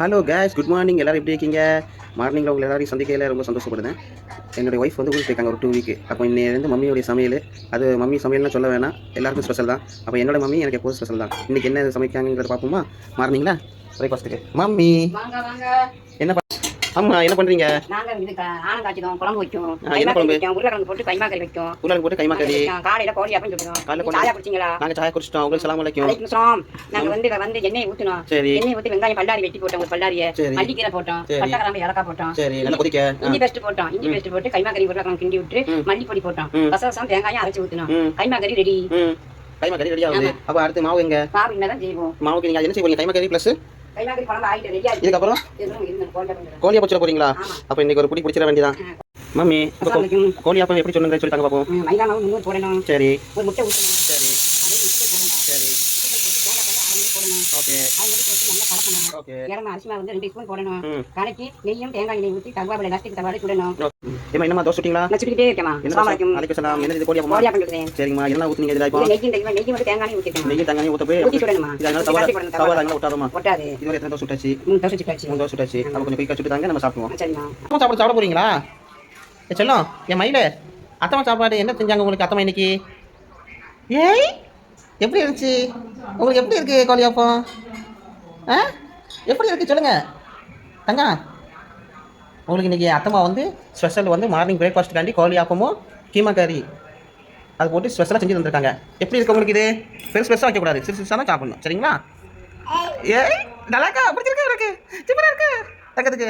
Hello case good morning எல்லாரும் எப்படி இருக்கீங்க? மார்னிங்கில் உங்களை எல்லாரையும் சந்திக்கையில் ரொம்ப சந்தோஷப்படுறேன். என்னுடைய ஒய்ஃப் வந்து ஊருக்கு போயிருக்காங்க ஒரு டூ வீக்கு அப்போ இன்னையிலேருந்து மம்மியோடைய சமையல். அது மம்மி சமையல்னு சொல்ல வேணாம். எல்லாருக்கும் ஸ்பெஷல் தான். அப்போ என்னோட மம்மி எனக்கு எப்போதும் ஸ்பெஷல் தான். இன்றைக்கி என்ன சமைக்காங்கிறத பார்ப்போமா? மார்னிங்களா பிரேக்ஃபாஸ்ட்டுக்கு மம்மி! என்ன அம்மா என்ன பண்ணுறீங்க நாங்க இது ஆனம் காய்ச்சிடும் குழம்பு வைக்கும். என்ன குழம்பு? வைக்கும் உருளைக்கிழங்கு போட்டு கைமா கறி வைக்கும். உருளைக்கு போட்டு கைமா கறி. காலையில கோழி அப்படின்னு சொல்லுவோம் காலையில நீங்க கோழி. சாயா குடிச்சீங்களா நாங்கள் சாய் குடிச்சிட்டோம். உங்களுக்கு சலாம் அலைக்கும். சலாம். நாங்க வந்து வந்து எண்ணெய் ஊத்தணும் சரி. எண்ணெய் ஊத்தி வெங்காயம் பல்லாரி வெட்டி போட்டோம் ஒரு பல்லாரிய. மல்லிக்கீரை போட்டோம். சரி. பட்டை கிராம்பு ஏலக்காய் போட்டோம். சரி. நல்லா கொதிக்க. இஞ்சி பேஸ்ட் போட்டோம். இஞ்சி பேஸ்ட் போட்டு கைமா கறி உருளைக்கிழங்கு கிண்டி விட்டு. மல்லிப்பொடி போட்டோம். ம். ரசம் தேங்காயும் அரைச்சு ஊத்தணும் ம். கைமா கறி ரெடி கைமா கறி ரெடி ஆகுது அப்போ அடுத்து மாவு எங்க? மாவு தான் செய்வோம். மாவுக்கு நீங்கள் என்ன செய்வீங்க? கைமா கறி ப்ளஸ் இதுக்கப்புறம்? கோழியை பச்சிட போறீங்களா. அப்போ இன்னைக்கு ஒரு பிடி பிடிச்சிட வேண்டியதான் மம்மி. கோழி அப்பம் எப்படி சொல்லுங்க சொல்லி தாங்க பார்ப்போம் சரி. ஒரு முட்டை ஊற்றணும் சரி. சரி முட்டை போட்டு தேங்காய் பால் அது மாதிரி போடணும். அது மாதிரி போட்டு நல்லா கலக்கணும். இறமா அரிசி மாவு வந்து ரெண்டு ஸ்பூன் போடணும். ம். கலக்கி நெய்யும் தேங்காய் எண்ணெய் ஊற்றி கருவாப்பிலை நசுக்கு தவாடி சுடணும். ஏமா என்னம்மா தோசை சுட்டீங்களா? நான் சுட்டுக்கிட்டே இருக்கேம்மா. என்ன அஸ்ஸலாமு அலைக்கும். அலைக்கும் சலாம். என்ன இது சரிங்கம்மா என்ன ஊத்துனீங்க இதுல இப்போ? தேங்காய் ஊத்த போய் சுடணுமா தவா தவா விட்டாதம்மா ஒட்டாது. இதுவரை எத்தனை தோசை சுட்டாச்சு? மூணு தோசை சுட்டாச்சு. மூணு தோசை சுட்டாச்சு. அப்போ கொஞ்சம் குயிக்காக சுட்டு தாங்க நம்ம சாப்பிடுவோம். அத்தம்மா சாப்பாடு சாப்பிட போறீங்களா? செல்லம் என் மயில அத்தம்மா சாப்பாடு என்ன செஞ்சாங்க உங்களுக்கு அத்தம்மா இன்னைக்கு? ஏய் எப்படி இருந்துச்சு? உங்களுக்கு எப்படி இருக்குது கோழி அப்பம் ஆ? எப்படி இருக்குது சொல்லுங்கள் தங்கம் உங்களுக்கு இன்றைக்கி அத்தம்மா வந்து ஸ்பெஷல் வந்து மார்னிங் பிரேக்ஃபாஸ்ட்டுக்காண்டி கோழி அப்பமும் கீமா கறி அது போட்டு ஸ்பெஷலாக செஞ்சு தந்திருக்காங்க. எப்படி இருக்குது உங்களுக்கு இது? பெருசு பெருசாக வைக்கக்கூடாது. சிறு சிறுசாக தான் சாப்பிடணும். சரிங்களா? ஏய் நல்லாக்கா பிடிச்சிருக்கா இருக்கு சூப்பராக இருக்கு? தங்கத்துக்கு?